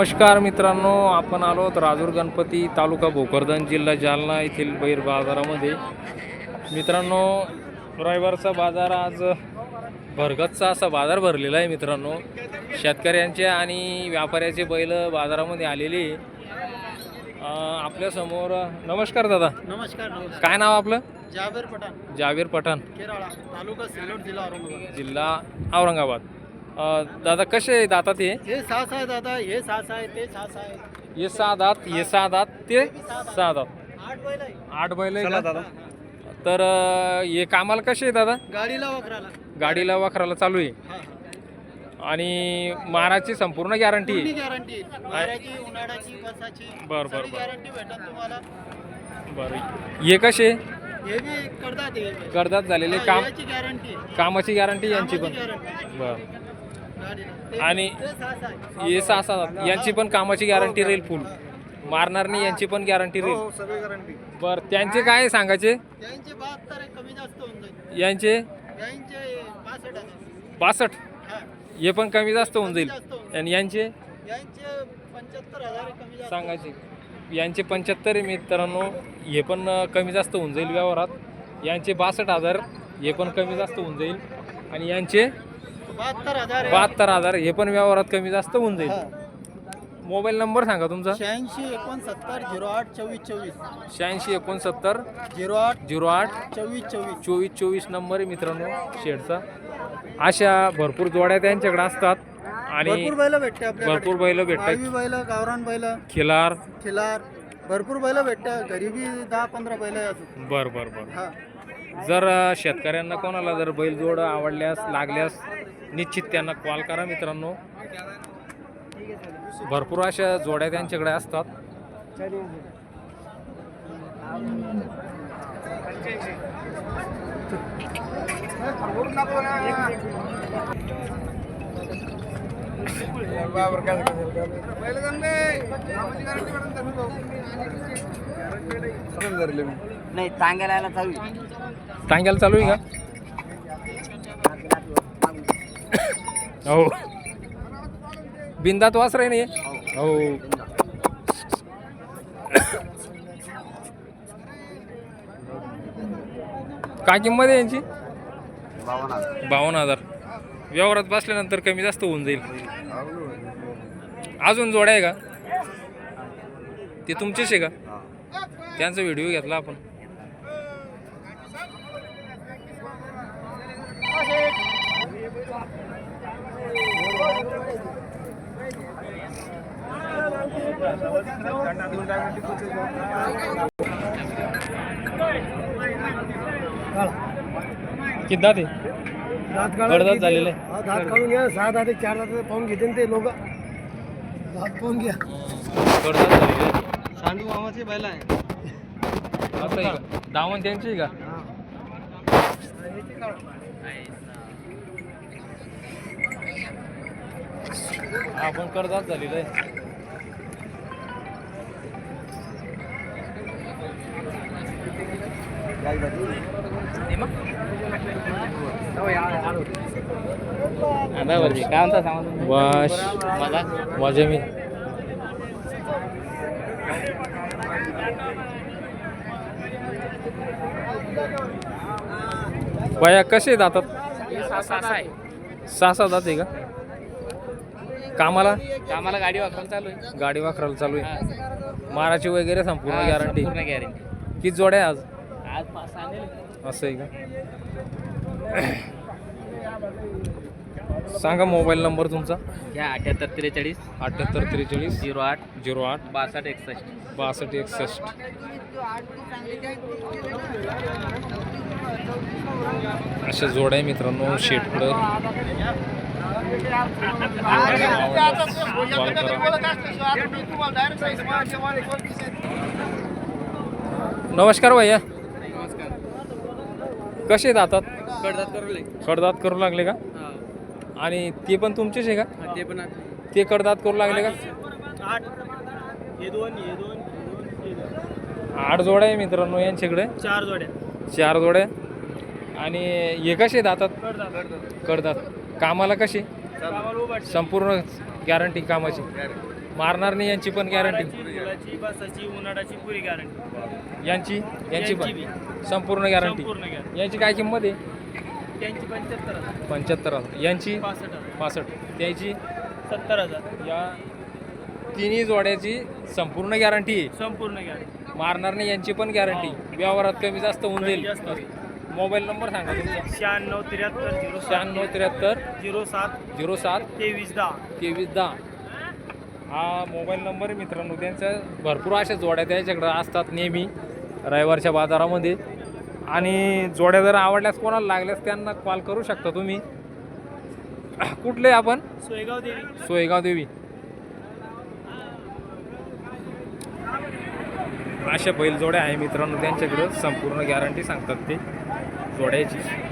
नमस्कार मित्रांनो आपण आलो आहोत राजूर गणपती तालुका भोकरदन जिल्हा जालना येथील बैर बाजारामध्ये. मित्रांनो रविवारचा बाजार आज भरगतचा असा बाजार भरलेला आहे मित्रांनो. शेतकऱ्यांचे आणि व्यापाऱ्याचे बैल बाजारामध्ये आलेले आपल्यासमोर नमस्कार दादा. नमस्कार काय नाव आपलं? जावेर पठाण. जावीर पठाण. केराळा तालुका सिल्लोड जिल्हा औरंगाबाद. जिल्हा औरंगाबाद. अं, दादा कसे आहेत आता ते? हे सास आहे दादा हे सास आहे ते सास आहे हे सहा दात हे सहा दात ते सहा दात आठ बैल आहे आठ बैल आहे का? तर अं, हे कामाला कसे आहे दादा? गाडीला वखराला. गाडीला वाखराला चालू आहे. हा. आणि माराची संपूर्ण गॅरंटी आहे? गॅरंटी वाऱ्याची उन्हाळ्याची कसाची बर, बर, बर. गॅरंटी भेटत तुम्हाला. बरं. हे कसे? हे बी करतात हे. बी. कर्जात झालेले हा, काम? याची गॅरंटी कामाची गॅरंटी यांची पण. बरं. आणि हे सहा सहा दात. यांची पण कामाची गॅरंटी राहील फुल मारणार नाही यांची पण गॅरंटी राहील. हो सगळी गॅरंटी बरं त्यांचे काय सांगायचे? यांचे? बासष्ट हा. हे पण कमी जास्त होऊन जाईल. आणि यांचे? सांगायचे. यांचे पंच्याहत्तर मित्रांनो. हे पण कमी जास्त होऊन जाईल व्यवहारात. यांचे बासष्ट हजार हे पण कमी जास्त होऊन जाईल. आणि यांचे? बहात्तर हजार. बहात्तर हजार. हे पण व्यवहारात कमी जास्त होऊन जाईल. मोबाईल नंबर सांगा तुमचा. शहाऐंशी एकोणसत्तर झिरो आठ चोवीस चोवीस. शहाऐंशी एकोणसत्तर झिरो आठ झिरो आठ चोवीस चोवीस. चोवीस चोवीस नंबर आहे मित्रांनो शेडचा. अशा भरपूर जोड्या त्यांच्याकडे असतात. आणि भरपूर बैल भेटते भरपूर बैल भेटतात. बैल गावरान बैल खिलार. खिलार. भरपूर बैल भेटते गरीबी दहा पंधरा बैल बर बर बर. हा. जर शेतकऱ्यांना कोणाला जर बैलजोड आवडल्यास लागल्यास निश्चित त्यांना कॉल करा मित्रांनो. भरपूर अशा जोड्या त्यांच्याकडे असतात. नाही टांग्याला चालू टांग्याला चालू आहे का? हो. बिंदात वासर आहे नाही हो. काय किंमत आहे यांची? बावन्न हजार. व्यवहारात बसल्यानंतर कमी जास्त होऊन जाईल. अजून जोड आहे का? ते तुमचेच आहे का? त्यांचा व्हिडिओ घेतला आपण. किती दात आहे? दात कडदात झालेलं. हा, दात काढून घ्या सहा दात चार दात पाहून घेते ना ते लोक. दात पाहून घ्या. कडदात झालेलं सांडू मामाचे बैल आहे. असं दावण त्यांची का? आपण कर्जात झालेलं आहे. वाश. माझ्या मी. बाया कसे जातात सहा सहा जाते का? कामाला? आम्हाला गाडी वापरायला चालू आहे. गाडी वाखराला चालू आहे. माराची वगैरे संपूर्ण गॅरंटी पूर्ण गॅरंटी किती जोड्या आज? आज पाच सहा नेले. असं आहे का? सांगा मोबाईल नंबर तुमचा. घ्या अठ्याहत्तर त्रेचाळीस. अठ्याहत्तर त्रेचाळीस. झिरो आठ. झिरो आठ. बासष्ट एकसष्ट. बासष्ट एकसष्ट. अशा जोड्या आहे मित्रांनो शेटकडं. नमस्कार भैया. कसे जातात कडदात करू कडदात करू लागले का? आणि ते पण तुमचेच आहे का? ते पण ते कडदात करू लागले का? आठ. हे दोन हे दोन हे दोन. आठ जोड्या आहे मित्रांनो यांच्याकडे. चार जोड्या. चार जोड्या. आणि हे कसे जातात कडदात कडदात कामाला कशी? संपूर्ण गॅरंटी कामाची. मारणार नाही यांची पण गॅरंटी उन्हाळ्याची पुरी गॅरंटी यांची? यांची पण. संपूर्ण गॅरंटी यांची काय किंमत आहे? पंच्याहत्तर हजार. यांची? पासष्ट त्याची? सत्तर हजार. या तिन्ही जोड्याची संपूर्ण गॅरंटी आहे. संपूर्ण गॅरंटी मारणार नाही यांची पण गॅरंटी व्यवहारात कमी जास्त होऊन जाईल. मोबाईल नंबर सांगा तुमचा. शहाण्णव त्र्याहत्तर झिरो शहाण्णव त्र्याहत्तर झिरो सात. झिरो सात. तेवीस दहा. तेवीस दहा. हा मोबाईल नंबर आहे मित्रांनो त्यांच्या भरपूर अशा जोड्या त्याच्याकडे असतात नेहमी रविवारच्या बाजारामध्ये. आणि जोड्या जर आवडल्यास कोणाला लागल्यास त्यांना कॉल करू शकता तुम्ही. कुठले आपण? सोयगाव देवी. सोयगाव देवी. अशा बैल जोड्या आहे मित्रांनो त्यांच्याकडं संपूर्ण गॅरंटी सांगतात ते. जोडायची.